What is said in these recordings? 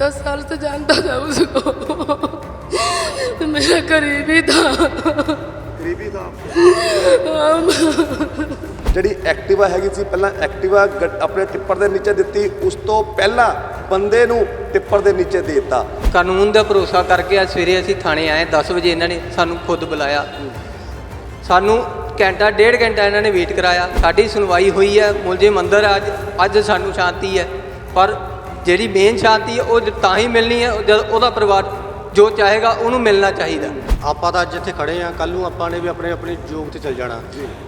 दस साल से जानता था उसको मेरा करीबी था ਗਰੀਬੀ ਦਾ ਜਿਹੜੀ ਐਕਟਿਵਾ ਹੈਗੀ ਸੀ ਪਹਿਲਾਂ ਐਕਟਿਵਾ ਗ- ਆਪਣੇ ਟਿੱਪਰ ਦੇ ਨੀਚੇ ਦਿੱਤੀ ਉਸ ਤੋਂ ਪਹਿਲਾਂ ਬੰਦੇ ਨੂੰ ਟਿੱਪਰ ਦੇ ਨੀਚੇ ਦੇ ਦਿੱਤਾ ਕਾਨੂੰਨ ਦਾ ਭਰੋਸਾ ਕਰਕੇ ਅੱਜ ਸਵੇਰੇ ਅਸੀਂ ਥਾਣੇ ਆਏ 10 ਵਜੇ ਇਹਨਾਂ ਨੇ ਸਾਨੂੰ ਖੁਦ ਬੁਲਾਇਆ ਸਾਨੂੰ ਘੰਟਾ ਡੇਢ ਘੰਟਾ ਇਹਨਾਂ ਨੇ ਵੇਟ ਕਰਾਇਆ ਸਾਡੀ ਸੁਣਵਾਈ ਹੋਈ ਹੈ ਮੁਲਜ਼ਮ ਅੰਦਰ ਹੈ ਅੱਜ ਅੱਜ ਸਾਨੂੰ ਸ਼ਾਂਤੀ ਹੈ ਪਰ ਜਿਹੜੀ ਮੇਨ ਸ਼ਾਂਤੀ ਹੈ ਉਹ ਤਾਂ ਹੀ ਮਿਲਣੀ ਹੈ ਜਦ ਉਹਦਾ ਪਰਿਵਾਰ ਜੋ ਚਾਹੇਗਾ ਉਹਨੂੰ ਮਿਲਣਾ ਚਾਹੀਦਾ। ਆਪਾਂ ਤਾਂ ਅੱਜ ਇੱਥੇ ਖੜੇ ਆ ਕੱਲ ਨੂੰ ਆਪਾਂ ਨੇ ਵੀ ਆਪਣੇ ਆਪਣੀ ਜੋਬ ਤੇ ਚੱਲ ਜਾਣਾ।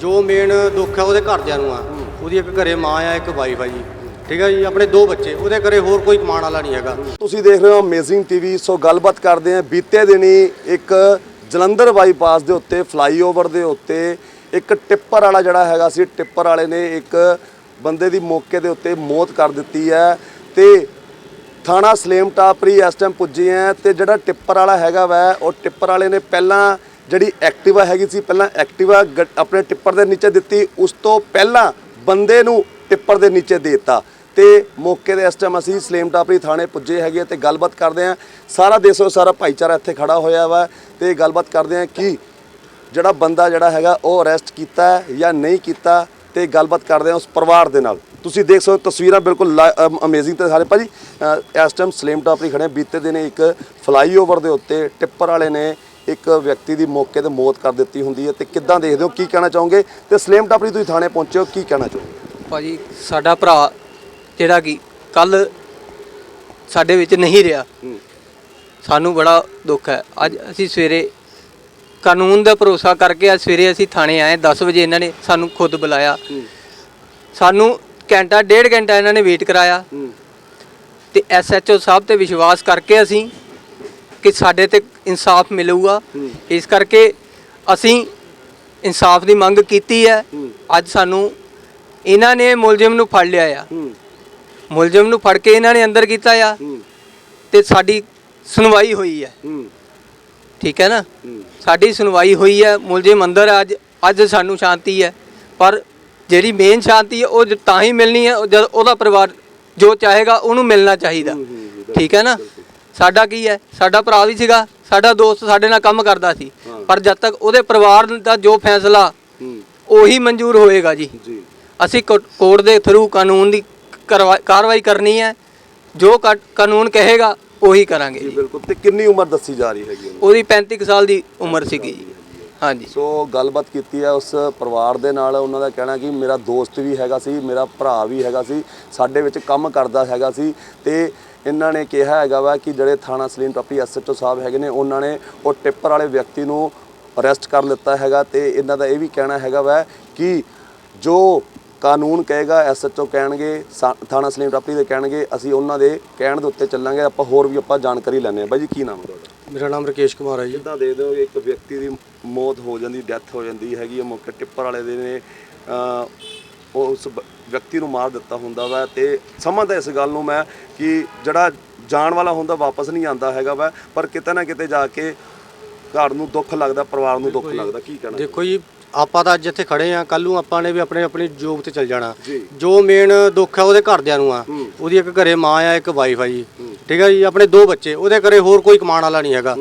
ਜੋ। ਮੇਨ ਦੁੱਖ ਹੈ ਉਹਦੇ ਘਰਦਿਆਂ ਨੂੰ ਆ। ਉਹਦੀ ਇੱਕ ਘਰੇ ਮਾਂ ਆ ਇੱਕ ਵਾਈਫ ਆ ਜੀ। ਠੀਕ ਹੈ ਜੀ? ਆਪਣੇ ਦੋ ਬੱਚੇ ਉਹਦੇ ਘਰੇ ਹੋਰ ਕੋਈ ਕਮਾਉਣ ਵਾਲਾ ਨਹੀਂ ਹੈਗਾ। ਤੁਸੀਂ ਦੇਖ ਰਹੇ ਹੋ ਅਮੇਜ਼ਿੰਗ ਟੀਵੀ ਸੋ ਗੱਲਬਾਤ ਕਰਦੇ ਹਾਂ। ਬੀਤੇ ਦਿਨੀ ਇੱਕ ਜਲੰਧਰ ਬਾਈਪਾਸ ਦੇ ਉੱਤੇ ਫਲਾਈਓਵਰ ਦੇ ਉੱਤੇ ਇੱਕ ਟਿੱਪਰ ਵਾਲਾ ਜਿਹੜਾ ਹੈਗਾ ਸੀ ਟਿੱਪਰ ਵਾਲੇ ਨੇ ਇੱਕ ਬੰਦੇ ਦੀ ਮੌਕੇ ਦੇ ਉੱਤੇ ਮੌਤ ਕਰ ਦਿੱਤੀ ਹੈ। ਤੇ ਥਾਣਾ ਸਲੇਮ ਟਾਪਰੀ ਇਸ ਟਾਈਮ ਪੁੱਜੇ ਆ ਤੇ ਜਿਹੜਾ ਟਿੱਪਰ ਵਾਲਾ ਹੈਗਾ ਵਾ, ਉਹ ਟਿੱਪਰ ਵਾਲੇ ਨੇ ਪਹਿਲਾਂ ਜਿਹੜੀ ਐਕਟਿਵਾ ਹੈਗੀ ਸੀ, ਪਹਿਲਾਂ ਐਕਟਿਵਾ ਗ- ਆਪਣੇ ਟਿੱਪਰ ਦੇ ਨੀਚੇ ਦਿੱਤੀ, ਉਸ ਤੋਂ ਪਹਿਲਾਂ ਬੰਦੇ ਨੂੰ ਟਿੱਪਰ ਦੇ ਨੀਚੇ ਦੇ ਦਿੱਤਾ। ਤੇ ਮੌਕੇ ਦੇ ਇਸ ਟਾਈਮ ਅਸੀਂ ਸਲੇਮ ਟਾਪਰੀ ਥਾਣੇ ਪੁੱਜੇ ਹੈਗੇ ਆ ਤੇ ਗੱਲਬਾਤ ਕਰਦੇ ਆ ਸਾਰਾ ਦੇਸੋ ਸਾਰਾ ਭਾਈਚਾਰਾ ਇੱਥੇ ਖੜਾ ਹੋਇਆ ਵਾ ਤੇ ਗੱਲਬਾਤ ਕਰਦੇ ਆ ਕਿ ਜਿਹੜਾ ਬੰਦਾ ਜਿਹੜਾ ਹੈਗਾ, ਉਹ ਅਰੈਸਟ ਕੀਤਾ ਜਾਂ ਨਹੀਂ ਕੀਤਾ ਤੇ ਗੱਲਬਾਤ ਕਰਦੇ ਆ ਉਸ ਪਰਿਵਾਰ ਦੇ ਨਾਲ। ਤੁਸੀਂ ਦੇਖ ਸਕਦੇ ਹੋ ਤਸਵੀਰਾਂ ਬਿਲਕੁਲ ਅਮੇਜ਼ਿੰਗ ਤੇ ਸਾਰੇ। ਭਾਜੀ ਇਸ ਟਾਈਮ ਸਲੇਮ ਟਾਪਰੀ ਖੜੇ ਹਾਂ। ਬੀਤੇ ਦਿਨ ਇੱਕ ਫਲਾਈਓਵਰ ਦੇ ਉੱਤੇ ਟਿੱਪਰ ਵਾਲੇ ਨੇ ਇੱਕ ਵਿਅਕਤੀ ਦੀ ਮੌਕੇ ਤੇ ਮੌਤ ਕਰ ਦਿੱਤੀ ਹੁੰਦੀ ਹੈ। ਤੇ ਕਿੱਦਾਂ ਦੇਖਦੇ ਹੋ? ਕੀ ਕਹਿਣਾ ਚਾਹੋਗੇ? ਤੇ ਸਲੇਮ ਟਾਪਰੀ ਤੁਸੀਂ ਥਾਣੇ ਪਹੁੰਚੇ ਹੋ। ਕੀ ਕਹਿਣਾ ਚਾਹੋਗੇ? ਭਾਜੀ ਸਾਡਾ ਭਰਾ ਜਿਹੜਾ ਕਿ ਕੱਲ ਸਾਡੇ ਵਿੱਚ ਨਹੀਂ ਰਿਹਾ। ਸਾਨੂੰ ਬੜਾ ਦੁੱਖ ਹੈ। ਅੱਜ ਅਸੀਂ ਸਵੇਰੇ ਕਾਨੂੰਨ ਦਾ ਭਰੋਸਾ ਕਰਕੇ ਅੱਜ ਸਵੇਰੇ ਅਸੀਂ ਥਾਣੇ ਆਏ। 10 ਵਜੇ ਇਹਨਾਂ ਨੇ ਸਾਨੂੰ ਖੁਦ ਬੁਲਾਇਆ। ਸਾਨੂੰ ਘੰਟਾ ਡੇਢ ਘੰਟਾ ਇਹਨਾਂ ਨੇ ਵੇਟ ਕਰਾਇਆ। ਤੇ ਐਸਐਚਓ ਸਾਹਿਬ ਤੇ ਵਿਸ਼ਵਾਸ ਕਰਕੇ ਅਸੀਂ ਕਿ ਸਾਡੇ ਤੇ ਇਨਸਾਫ ਮਿਲੂਗਾ। ਇਸ ਕਰਕੇ ਅਸੀਂ ਇਨਸਾਫ ਦੀ ਮੰਗ ਕੀਤੀ ਹੈ। ਅੱਜ ਸਾਨੂੰ ਇਹਨਾਂ ਨੇ ਮੁਲਜ਼ਮ ਨੂੰ ਫੜ ਲਿਆ ਆ। ਮੁਲਜ਼ਮ ਨੂੰ ਫੜ ਕੇ ਇਹਨਾਂ ਨੇ ਅੰਦਰ ਕੀਤਾ ਆ। ਤੇ ਸਾਡੀ ਸੁਣਵਾਈ ਹੋਈ ਹੈ। ਠੀਕ ਹੈ ਨਾ? ਸਾਡੀ ਸੁਣਵਾਈ ਹੋਈ ਹੈ। ਮੁਲਜ਼ਮ ਅੰਦਰ ਅੱਜ ਅੱਜ ਸਾਨੂੰ ਸ਼ਾਂਤੀ ਹੈ। ਪਰ ਜਿਹੜੀ ਮੇਨ ਸ਼ਾਂਤੀ ਹੈ ਉਹ ਜ- ਤਾਂ ਹੀ ਮਿਲਣੀ ਹੈ ਉਹ ਜਦ ਉਹਦਾ ਪਰਿਵਾਰ ਜੋ ਚਾਹੇਗਾ ਉਹਨੂੰ ਮਿਲਣਾ ਚਾਹੀਦਾ। ਠੀਕ ਹੈ ਨਾ? ਸਾਡਾ ਕੀ ਹੈ? ਸਾਡਾ ਭਰਾ ਵੀ ਸੀਗਾ ਸਾਡਾ ਦੋਸਤ ਸਾਡੇ ਨਾਲ ਕੰਮ ਕਰਦਾ ਸੀ। ਪਰ ਜਦ ਤੱਕ ਉਹਦੇ ਪਰਿਵਾਰ ਦਾ ਜੋ ਫੈਸਲਾ ਉਹੀ ਮਨਜ਼ੂਰ ਹੋਏਗਾ ਜੀ। ਜੀ। ਅਸੀਂ ਕੋ- ਕੋਰਟ ਦੇ ਥਰੂ ਕਾਨੂੰਨ ਦੀ ਕਰਵਾ- ਕਾਰਵਾਈ ਕਰਨੀ ਹੈ। ਜੋ ਕਾ- ਕਾਨੂੰਨ ਕਹੇਗਾ ਉਹੀ ਕਰਾਂਗੇ ਜੀ ਜੀ। ਬਿਲਕੁਲ। ਤੇ ਕਿੰਨੀ ਉਮਰ ਦੱਸੀ ਜਾ ਰਹੀ ਹੈਗੀ ਉਹਦੀ? ਉਹਦੀ 35 ਕੁ ਸਾਲ ਦੀ ਉਮਰ ਸੀਗੀ ਜੀ। ਹਾਂਜੀ। ਸੋ ਗੱਲਬਾਤ ਕੀਤੀ ਹੈ ਉਸ ਪਰਿਵਾਰ ਦੇ ਨਾਲ, ਉਹਨਾਂ ਦਾ ਕਹਿਣਾ ਕਿ ਮੇਰਾ ਦੋਸਤ ਵੀ ਹੈਗਾ ਸੀ, ਮੇਰਾ ਭਰਾ ਵੀ ਹੈਗਾ ਸੀ, ਸਾਡੇ ਵਿੱਚ ਕੰਮ ਕਰਦਾ ਹੈਗਾ ਸੀ ਤੇ ਇਹਨਾਂ ਨੇ ਕਿਹਾ ਹੈਗਾ ਵਾ ਕਿ ਜਿਹੜੇ ਥਾਣਾ ਸਲੀਮ ਟੱਪੀ ਐਸਐਚਓ ਸਾਹਿਬ ਹੈਗੇ ਨੇ, ਉਹਨਾਂ ਨੇ ਉਹ ਟਿੱਪਰ ਵਾਲੇ ਵਿਅਕਤੀ ਨੂੰ ਅਰੈਸਟ ਕਰ ਲਿੱਤਾ ਹੈਗਾ ਤੇ ਇਹਨਾਂ ਦਾ ਇਹ ਵੀ ਕਹਿਣਾ ਹੈਗਾ ਵਾ ਕਿ ਜੋ ਕਾਨੂੰਨ ਕਹੇਗਾ ਐਸਐਚਓ ਕਹਿਣਗੇ, ਸਾ- ਥਾਣਾ ਸਲੀਮ ਟੱਪੀ ਦੇ ਕਹਿਣਗੇ, ਅਸੀਂ ਉਹਨਾਂ ਦੇ ਕਹਿਣ ਦੇ ਉੱਤੇ ਚੱਲਾਂਗੇ, ਆਪਾਂ ਹੋਰ ਵੀ ਆਪਾਂ ਜਾਣਕਾਰੀ ਲੈਣੇ ਆ ਬਾਈ ਜੀ, ਕੀ ਨਾਮ ਹੈ ਤੁਹਾਡਾ? ਮੇਰਾ ਨਾਮ ਰਕੇਸ਼ ਕੁਮਾਰ ਹੈ ਜੀ। ਜਿੱਦਾਂ ਦੇ ਦਿਓ ਇੱਕ ਵਿਅਕਤੀ ਦੀ ਮੌਤ ਹੋ ਜਾਂਦੀ ਡੈਥ ਹੋ ਜਾਂਦੀ ਹੈਗੀ ਹੈ ਮੌਕੇ ਟਿੱਪਰ ਵਾਲੇ ਦੇ ਨੇ ਉਹ ਉਸ ਵਿਅਕਤੀ ਨੂੰ ਮਾਰ ਦਿੱਤਾ ਹੁੰਦਾ ਵਾ ਤੇ ਸਮਝਦਾ ਇਸ ਗੱਲ ਨੂੰ ਮੈਂ ਕਿ ਜਿਹੜਾ ਜਾਣ ਵਾਲਾ ਹੁੰਦਾ ਵਾਪਸ ਨਹੀਂ ਆਂਦਾ ਹੈਗਾ ਵਾ ਪਰ ਕਿਤੇ ਨਾ ਕਿਤੇ ਜਾ ਕੇ ਘਰ ਨੂੰ ਦੁੱਖ ਲੱਗਦਾ ਪਰਿਵਾਰ ਨੂੰ ਦੁੱਖ ਲੱਗਦਾ ਕੀ ਕਹਿਣਾ? ਦੇਖੋ ਜੀ ਆਪਾਂ ਤਾਂ ਅੱਜ ਇੱਥੇ ਖੜੇ ਆ ਕੱਲ ਨੂੰ ਆਪਾਂ ਨੇ ਵੀ ਆਪਣੇ ਆਪਣੀ ਜੋਬ ਤੇ ਚੱਲ ਜਾਣਾ। ਜੀ। ਜੋ ਮੇਨ ਦੁੱਖ ਹੈ ਉਹਦੇ ਘਰਦਿਆਂ ਨੂੰ ਆ। ਉਹਦੀ ਇੱਕ ਘਰੇ ਮਾਂ ਆ ਇੱਕ ਵਾਈਫ ਆ ਜੀ। ਠੀਕ ਹੈ ਜੀ ਆਪਣੇ ਦੋ ਬੱਚੇ ਉਹਦੇ ਘਰੇ ਹੋਰ ਕੋਈ ਕਮਾਉਣ ਵਾਲਾ ਨਹੀਂ ਹੈਗਾ।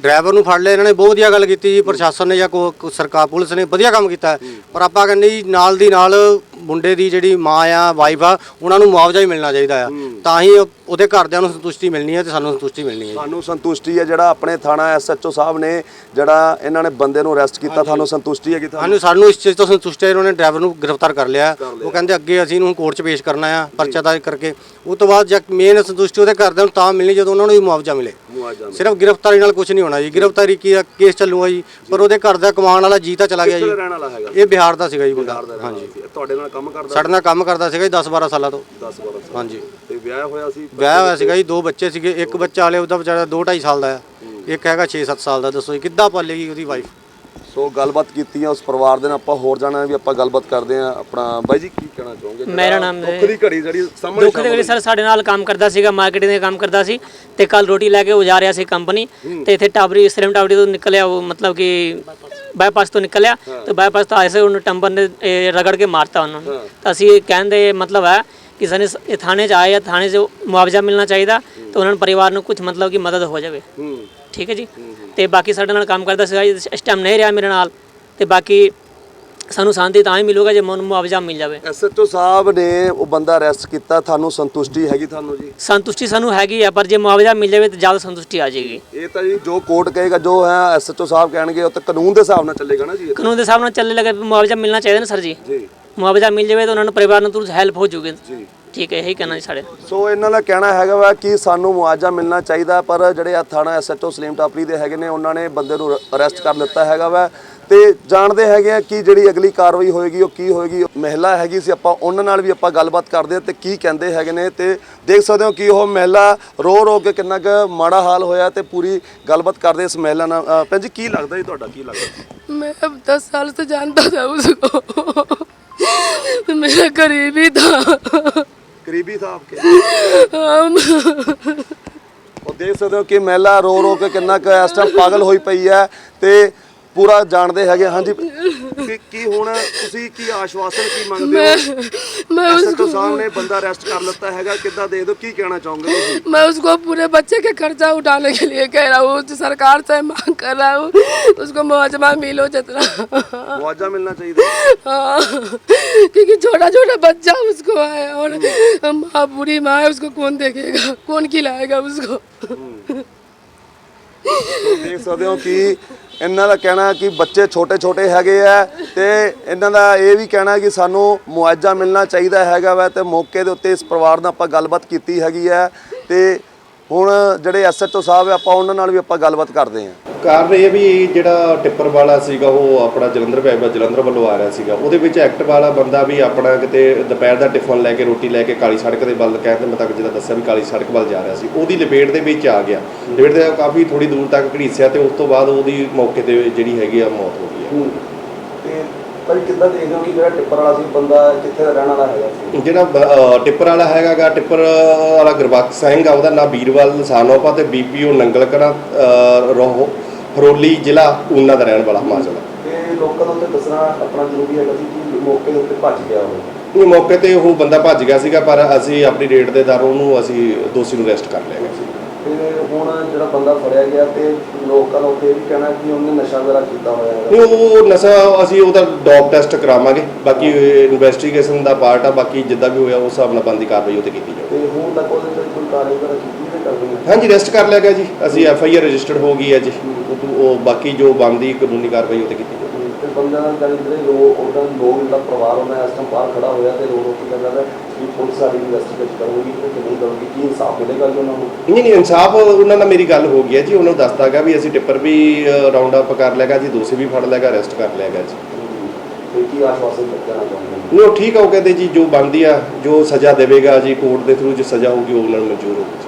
ਡਰਾਈਵਰ ਨੂੰ ਫੜ ਲਿਆ ਇਹਨਾਂ ਨੇ ਬਹੁਤ ਵਧੀਆ ਗੱਲ ਕੀਤੀ ਜੀ ਪ੍ਰਸ਼ਾਸਨ ਨੇ ਜਾਂ ਕੋ ਸਰਕਾਰ ਪੁਲਿਸ ਨੇ ਵਧੀਆ ਕੰਮ ਕੀਤਾ। ਹੈ। ਪਰ ਆਪਾਂ ਕਹਿੰਦੇ ਜੀ ਨਾਲ ਦੀ ਨਾਲ ਮੁੰਡੇ ਦੀ ਜਿਹੜੀ ਮਾਂ ਆ ਵਾਈਫ ਆ ਉਹਨਾਂ ਨੂੰ ਮੁਆਵਜ਼ਾ ਹੀ ਮਿਲਣਾ ਚਾਹੀਦਾ ਆ। ਤਾਂ ਹੀ ਉਹ- ਉਹਦੇ ਘਰਦਿਆਂ ਨੂੰ ਸੰਤੁਸ਼ਟੀ ਮਿਲਣੀ ਹੈ ਤੇ ਸਾਨੂੰ ਸੰਤੁਸ਼ਟੀ ਮਿਲਣੀ ਹੈ ਜੀ। ਤੁਹਾਨੂੰ ਸੰਤੁਸ਼ਟੀ ਹੈ ਜਿਹੜਾ ਆਪਣੇ ਥਾਣਾ ਐਸਐਚਓ ਸਾਹਿਬ ਨੇ ਜਿਹੜਾ ਇਹਨਾਂ ਨੇ ਬੰਦੇ ਨੂੰ ਅਰੈਸਟ ਕੀਤਾ ਤੁਹਾਨੂੰ ਸੰਤੁਸ਼ਟੀ ਹੈ ਕਿ ਤੁਹਾਨੂੰ? ਸਾਨੂੰ ਸਾਨੂੰ ਇਸ ਚੀਜ਼ ਤੋਂ ਸੰਤੁਸ਼ਟ ਹੈ ਉਹਨਾਂ ਨੇ ਡਰਾਈਵਰ ਨੂੰ ਗ੍ਰਿਫਤਾਰ ਕਰ ਲਿਆ। ਉਹ ਕਹਿੰਦੇ ਅੱਗੇ ਅਸੀਂ ਇਹਨੂੰ ਕੋਰਟ 'ਚ ਪੇਸ਼ ਕਰਨਾ ਆ ਪਰਚਾ ਦਰਜ ਕਰਕੇ। ਉਹ ਤੋਂ ਬਾਅਦ ਜਦ ਮੇਨ ਸੰਤੁਸ਼ਟੀ ਉਹਦੇ ਘਰਦਿਆਂ ਨੂੰ ਤਾਂ ਮਿਲਣੀ ਜਦੋਂ ਉਹਨਾਂ ਨੂੰ ਵੀ ਮੁਆਵਜ਼ਾ ਮਿਲੇ। ਮੁਆਵਜ਼ਾ ਸਿਰਫ ਗ੍ਰਿਫਤਾਰੀ ਨਾਲ ਕੁਝ ਨਹੀਂ ਹੋਣਾ ਜੀ। ਗ੍ਰਿਫਤਾਰੀ ਕੀ ਆ ਕੇਸ ਚੱਲੂਗਾ ਜੀ। ਪਰ ਉਹਦੇ ਘਰ ਦਾ ਕਮਾਉਣ ਵਾਲਾ ਜੀ ਤਾਂ ਚਲਾ ਗਿਆ ਜੀ। ਕਿੱਥੇ ਦਾ ਰਹਿਣ ਵਾਲਾ ਹੈਗਾ? ਇਹ ਬਿਹਾਰ ਦਾ ਸੀਗਾ ਜੀ ਮੁੰਡਾ ਹਾਂਜੀ। ਤੁਹਾਡੇ ਨਾਲ ਕੰਮ ਕਰਦਾ ਸਾਡੇ ਨਾਲ ਕੰਮ ਕਰਦਾ ਸੀਗਾ ਜੀ 10 12 ਸਾਲਾਂ ਤੋਂ। 10 12 ਸਾਲ। ਹਾਂਜੀ। ਤੇ ਵਿਆਹ ਹੋਇਆ ਸੀ ਵਿਆਹ ਹੋਇਆ ਸੀਗਾ ਜੀ ਦੋ ਬੱਚੇ ਸੀਗੇ ਇੱਕ ਬੱਚਾ ਹਲੇ ਉਹਦਾ ਵਿਚਾਰਾ 2 2.5 ਸਾਲ ਦਾ ਆ। ਇੱਕ ਹੈਗਾ 6 7 ਸਾਲ ਦਾ ਦੱਸੋ ਜੀ ਕਿੱਦਾਂ ਪਾਲੇਗੀ ਉਹਦੀ ਵਾਈਫ ਸੋ ਗੱਲਬਾਤ ਕੀਤੀ ਆ ਉਸ ਪਰਿਵਾਰ ਦੇ ਨਾਲ ਆਪਾਂ ਹੋਰ ਜਾਣਾ ਵੀ ਆਪਾਂ ਗੱਲਬਾਤ ਕਰਦੇ ਆ ਆਪਣਾ ਬਾਈ ਜੀ ਕੀ ਕਹਿਣਾ ਚਾਹੋਗੇ? ਮੇਰਾ ਨਾਮ ਦੁੱਖ ਦੀ ਘੜੀ ਜਿਹੜੀ ਸਾਹਮਣੇ ਦੁੱਖ ਦੇ ਵੇਲੇ ਸਰ ਸਾਡੇ ਨਾਲ ਕੰਮ ਕਰਦਾ ਸੀਗਾ ਮਾਰਕੀਟਿੰਗ ਦੇ ਕੰਮ ਕਰਦਾ ਸੀ ਤੇ ਕੱਲ ਰੋਟੀ ਲੈ ਕੇ ਉਹ ਜਾ ਰਿਹਾ ਸੀ ਕੰਪਨੀ ਤੇ ਇੱਥੇ ਟਾਬਰੀ ਸਲਮ ਟਾਬਰੀ ਤੋਂ ਨਿਕਲਿਆ ਉਹ ਮਤਲਬ ਕਿ ਬਾਈਪਾਸ ਤੋਂ ਨਿਕਲਿਆ ਤੇ ਬਾਈਪਾਸ ਤੋਂ ਆਏ ਸੇ ਉਹਨੂੰ ਟੰਬਰ ਨੇ ਰਗੜ ਕੇ ਮਾਰਤਾ ਉਹਨਾਂ ਨੂੰ। ਤਾਂ ਅਸੀਂ ਇਹ ਕਹਿੰਦੇ ਮਤਲਬ ਹੈ ਕਿਸੇ ਨੇ ਸ- ਇਹ ਥਾਣੇ 'ਚ ਆਏ ਆ ਥਾਣੇ 'ਚ ਮੁਆਵਜ਼ਾ ਮਿਲਣਾ ਚਾਹੀਦਾ ਤੇ ਉਹਨਾਂ ਨੂੰ ਪਰਿਵਾਰ ਨੂੰ ਕੁਝ ਮਤਲਬ ਕਿ ਮਦਦ ਹੋ ਜਾਵੇ। ਹੂੰ। ਠੀਕ ਹੈ ਜੀ? ਤੇ ਬਾਕੀ ਸਾਡੇ ਨਾਲ ਕੰਮ ਕਰਦਾ ਸੀਗਾ ਇਸ ਟਾਈਮ ਨਹੀਂ ਰਿਹਾ ਮੇਰੇ ਨਾਲ ਤੇ ਬਾਕੀ ਸਾਨੂੰ ਸ਼ਾਂਤੀ ਤਾਂ ਹੀ ਮਿਲੂਗਾ ਜੇ ਮਨ ਮੁਆਵਜ਼ਾ ਮਿਲ ਜਾਵੇ। ਐਸਐਚਓ ਸਾਹਿਬ ਨੇ ਉਹ ਬੰਦਾ ਅਰੈਸਟ ਕੀਤਾ ਤੁਹਾਨੂੰ ਸੰਤੁਸ਼ਟੀ ਹੈਗੀ ਤੁਹਾਨੂੰ ਜੀ? ਸੰਤੁਸ਼ਟੀ ਸਾਨੂੰ ਹੈਗੀ ਆ ਪਰ ਜੇ ਮੁਆਵਜ਼ਾ ਮਿਲ ਜਾਵੇ ਤਾਂ ਜ਼ਿਆਦਾ ਸੰਤੁਸ਼ਟੀ ਆ ਜਾਏਗੀ। ਇਹ ਤਾਂ ਜੀ ਜੋ ਕੋਰਟ ਕਹੇਗਾ ਜੋ ਹੈ ਐਸਐਚਓ ਸਾਹਿਬ ਕਹਿਣਗੇ ਉਹ ਤਾਂ ਕਾਨੂੰਨ ਦੇ ਹਿਸਾਬ ਨਾਲ ਚੱਲੇਗਾ ਨਾ ਜੀ ਇਹ ਤਾਂ। ਕਾਨੂੰਨ ਦੇ ਹਿਸਾਬ ਨਾਲ ਚੱਲਣੇ ਲੱਗੇ ਮੁਆਵਜ਼ਾ ਮਿਲਣਾ ਚਾਹੀਦਾ ਨਾ ਸਰ ਜੀ। ਜੀ। ਮੁਆਵਜ਼ਾ ਮਿਲ ਜਾਵੇ ਤਾਂ ਉਹਨਾਂ ਨੂੰ ਪਰਿਵਾਰ ਨੂੰ ਤੁਰੰਤ ਹੈਲਪ ਹੋ ਜੂਗੀ ਜੀ। ਠੀਕ ਹੈ ਇਹੀ ਕਹਿਣਾ ਸਾਡੇ। ਸੋ ਇਹਨਾਂ ਦਾ ਕਹਿਣਾ ਹੈਗਾ ਵਾ ਕਿ ਸਾਨੂੰ ਮੁਆਵਜ਼ਾ ਮਿਲਣਾ ਚਾਹੀਦਾ ਪਰ ਜਿਹੜੇ ਆ ਥਾਣਾ ਐਸਐਚਓ ਸਲੀਮ ਟਾਪਰੀ ਦੇ ਹੈਗੇ ਨੇ ਉਹਨਾਂ ਨੇ ਬੰਦੇ ਨੂੰ ਅਰੈਸਟ ਕਰ ਲਿੱਤਾ ਹੈਗਾ ਵਾ। ਤੇ ਜਾਣਦੇ ਹੈਗੇ ਆ ਕਿ ਜਿਹੜੀ ਅਗਲੀ ਕਾਰਵਾਈ ਹੋਏਗੀ ਉਹ ਕੀ ਹੋਏਗੀ ਮਹਿਲਾ ਹੈਗੀ ਸੀ ਆਪਾਂ ਉਹਨਾਂ ਨਾਲ ਵੀ ਆਪਾਂ ਗੱਲਬਾਤ ਕਰਦੇ ਆ ਤੇ ਕੀ ਕਹਿੰਦੇ ਹੈਗੇ ਨੇ ਤੇ ਦੇਖ ਸਕਦੇ ਹੋ ਕਿ ਉਹ ਮਹਿਲਾ ਰੋ ਰੋ ਕੇ ਕਿੰਨਾ ਕੁ ਮਾੜਾ ਹਾਲ ਹੋਇਆ ਤੇ ਪੂਰੀ ਗੱਲਬਾਤ ਕਰਦੇ ਇਸ ਮਹਿਲਾ ਨਾਲ ਅ, ਭੈਣ ਜੀ ਕੀ ਲੱਗਦਾ ਜੀ ਤੁਹਾਡਾ ਕੀ ਲੱਗਦਾ मैं अब दस साल से जानता था उसको मेरा करीबी था ਕਰੀਬੀ था आपके हम ਉਹ ਦੇਖ ਸਕਦੇ ਹੋ ਕਿ ਮਹਿਲਾ ਰੋ ਰੋ ਕੇ ਕਿੰਨਾ ਕੁ ਇਸ ਟਾਈਮ ਪਾਗਲ ਹੋਈ ਪਈ ਹੈ ਤੇ ਪੂਰਾ ਜਾਣਦੇ ਹੈਗੇ ਹਾਂਜੀ ਕਿ ਕੀ ਹੁਣ ਤੁਸੀਂ ਕੀ ਆਸ਼ਵਾਸਨ ਕੀ ਮੰਗਦੇ ਹੋ मैं ਐਸਐਸਓ उसको ਸਾਹਿਬ ਨੇ ਬੰਦਾ ਅਰੈਸਟ ਕਰ ਲਿੱਤਾ ਹੈਗਾ ਕਿੱਦਾਂ ਦੇ ਦਿਓ ਕੀ ਕਹਿਣਾ ਚਾਹੋਗੇ ਤੁਸੀਂ मैं उसको पूरे बच्चे के खर्चा उठाने के लिए कह रहा हूँ तो सरकार से मांग कर रहा हूँ उसको मुआवजा मिलो जितना ਮੁਆਵਜ਼ा ਮਿਲਣਾ ਚਾਹੀਦਾ हाँ, क्योंकि छोटा छोटा बच्चा उसको है और माँ बुरी माँ है उसको कौन देखेगा कौन खिलाएगा उसको देख ਸਕਦੇ ਹੋ ਕਿ ਇਹਨਾਂ ਦਾ ਕਹਿਣਾ ਕਿ ਬੱਚੇ ਛੋਟੇ ਛੋਟੇ ਹੈਗੇ ਆ ਤੇ ਇਹਨਾਂ ਦਾ ਇਹ ਵੀ ਕਹਿਣਾ ਕਿ ਸਾਨੂੰ ਮੁਆਵਜ਼ਾ ਮਿਲਣਾ ਚਾਹੀਦਾ ਹੈਗਾ ਵਾ ਤੇ ਮੌਕੇ ਦੇ ਉੱਤੇ ਇਸ ਪਰਿਵਾਰ ਨਾਲ ਆਪਾਂ ਗੱਲਬਾਤ ਕੀਤੀ ਹੈਗੀ ਹੈ ਤੇ ਹੁਣ ਜਿਹੜੇ ਐਸਐਚਓ ਸਾਹਿਬ ਆ, ਆਪਾਂ ਉਹਨਾਂ ਨਾਲ ਵੀ ਆਪਾਂ ਗੱਲਬਾਤ ਕਰਦੇ ਹਾਂ ਕਾਰਨ ਇਹ ਵੀ ਜਿਹੜਾ ਟਿੱਪਰ ਵਾਲਾ ਸੀਗਾ ਉਹ ਆਪਣਾ ਜਲੰਧਰ ਪੈਬਾ ਜਲੰਧਰ ਵੱਲੋਂ ਆ ਰਿਹਾ ਸੀਗਾ। ਉਹਦੇ ਵਿੱਚ ਐਕਟ ਵਾਲਾ ਬੰਦਾ ਵੀ ਆਪਣਾ ਕਿਤੇ ਦੁਪਹਿਰ ਦਾ ਟਿਫਨ ਲੈ ਕੇ ਰੋਟੀ ਲੈ ਕੇ ਕਾਲੀ ਸੜਕ ਦੇ ਵੱਲ ਕਹਿੰਦੇ ਮੈਂ ਤੱਕ ਜਿਹਦਾ ਦੱਸਿਆ ਵੀ ਕਾਲੀ ਸੜਕ ਵੱਲ ਜਾ ਰਿਹਾ ਸੀ ਉਹਦੀ ਲਪੇਟ ਦੇ ਵਿੱਚ ਆ ਗਿਆ। ਲਪੇਟ ਦੇ ਕਾਫੀ ਥੋੜੀ ਦੂਰ ਤੱਕ ਘੜੀਸਿਆ ਤੇ ਉਸ ਤੋਂ ਬਾਅਦ ਉਹਦੀ ਮੌਕੇ ਤੇ ਜਿਹੜੀ ਹੈਗੀ ਆ ਮੌਤ ਹੋ ਗਈ ਹੈ। ਤੇ ਭਾਈ ਕਿੱਦਾਂ ਦੇਖਦੇ ਹੋ ਕਿ ਜਿਹੜਾ ਟਿੱਪਰ ਵਾਲਾ ਸੀ ਬੰਦਾ ਕਿੱਥੇ ਦਾ ਰਹਿਣ ਵਾਲਾ ਹੈਗਾ ਸੀ? ਜਿਹੜਾ ਟਿੱਪਰ ਵਾਲਾ ਹੈਗਾਗਾ ਟਿੱਪਰ ਵਾਲਾ ਗੁਰਬਖਸ਼ ਸਿੰਘ ਆ ਉਹਦਾ ਨਾਮ ਵੀਰਵਾਲ ਸਾਨੋਪਾ ਤੇ ਬੀਪੀਓ ਨੰਗਲਕਣਾ ਅ, ਰੋਹ। ਹਰੋਲੀ ਜ਼ਿਲ੍ਹਾ ਊਨਾ ਦਾ ਰਹਿਣ ਵਾਲਾ ਹਿਮਾਚਲ ਦਾ। ਤੇ ਲੋਕਾਂ ਨੂੰ ਤੇ ਦੱਸਣਾ ਆਪਣਾ ਜ਼ਰੂਰੀ ਹੈਗਾ ਸੀ ਕਿ ਮੌਕੇ ਦੇ ਉੱਤੇ ਭੱਜ ਗਿਆ ਉਹ। ਇਹ ਮੌਕੇ ਤੇ ਉਹ ਬੰਦਾ ਭੱਜ ਗਿਆ ਸੀਗਾ ਪਰ ਅਸੀਂ ਆਪਣੀ ਰੇਟ ਦੇ ਦਰ ਉਹਨੂੰ ਅਸੀਂ ਦੋਸ਼ੀ ਨੂੰ ਅਰੈਸਟ ਕਰ ਲਿਆ। ਗਿਆ ਤੇ ਹੁਣ ਜਿਹੜਾ ਬੰਦਾ ਫੜਿਆ ਗਿਆ ਤੇ ਲੋਕਾਂ ਨੂੰ ਤੇ ਵੀ ਕਹਿਣਾ ਕਿ ਉਹਨੇ ਨਸ਼ਾ ਵਗੈਰਾ ਕੀਤਾ ਹੋਇਆ ਹੈਗਾ। ਉਹ ਨਸ਼ਾ ਅਸੀਂ ਉਹਦਾ ਡੌਪ ਟੈਸਟ ਕਰਾਵਾਂਗੇ। ਬਾਕੀ ਇਨਵੈਸਟੀਗੇਸ਼ਨ ਦਾ ਪਾਰਟ ਆ ਬਾਕੀ ਜਿੱਦਾਂ ਵੀ ਹੋਇਆ ਉਸ ਹਿਸਾਬ ਨਾਲ ਬੰਦੀ ਕਾਰਵਾਈ ਉਹ ਤੇ ਕੀਤੀ ਜਾਊਗੀ ਤੇ ਹਾਂਜੀ ਅਰੈਸਟ ਕਰ ਲਿਆ ਗਿਆ ਜੀ। ਅਸੀਂ ਐਫ ਆਈ ਆਰ ਰਜਿਸਟਰਡ ਹੋ ਗਈ ਹੈ ਜੀ। ਉਹ ਤੋਂ- ਉਹ ਬਾਕੀ ਜੋ ਬੰਦੀ ਕਾਨੂੰਨੀ ਕਾਰਵਾਈ ਉਹ ਤੇ ਕੀਤੀ ਜਾਊਗੀ। ਤੇ ਬੰਦਿਆਂ ਦਾ ਜਾਨੀ ਜਿਹੜੇ ਲੋਕ ਉਹਦਾ ਲੋਕ ਦਾ ਪਰਿਵਾਰ ਉਹਨਾਂ ਇਸ ਟਾਈਮ ਬਾਹਰ ਖੜਾ ਹੋਇਆ ਤੇ ਲੋਕ ਕੀ ਕਹਿੰਦਾ ਹੈ ਕਿ ਪੁਲਿਸ ਸਾਡੀ ਇਨਵੈਸਟੀਗੇਟ ਕਰੂਗੀ ਕਿ ਨਹੀਂ ਕਰੂਗੀ ਕੀ ਇਨਸਾਫ ਮਿਲੇਗਾ ਜੀ ਉਹਨਾਂ ਨੂੰ? ਨਹੀਂ ਨਹੀਂ ਇਨਸਾਫ ਉਹਨਾਂ ਨਾਲ ਮੇਰੀ ਗੱਲ ਹੋ ਗਈ ਹੈ ਜੀ। ਉਹਨਾਂ ਨੂੰ ਦੱਸਦਾਗਾ ਵੀ ਅਸੀਂ ਟਿੱਪਰ ਵੀ ਰਾਉਂਡ ਅਪ ਕਰ ਲਿਆਗਾ ਜੀ ਦੋਸ਼ੀ ਵੀ ਫੜ ਲਿਆਗਾ ਅਰੈਸਟ ਕਰ ਲਿਆਗਾ ਜੀ। ਤੇ ਕੀ ਆਸ਼ਵਾਸਨ ਦੇਣਾ ਚਾਹੁੰਦੇ ਨਹੀਂ, ਉਹ ਠੀਕ ਆ, ਉਹ ਕਹਿੰਦੇ ਜੀ ਜੋ ਬਣਦੀ ਆ, ਜੋ ਸਜ਼ਾ ਦੇਵੇਗਾ ਜੀ ਕੋਰਟ ਦੇ ਥਰੂ ਜੋ ਸਜ਼ਾ ਹੋਊਗੀ, ਉਹ ਉਹਨਾਂ ਨੂੰ ਮਨਜ਼ੂਰ ਹੋਊਗੀ।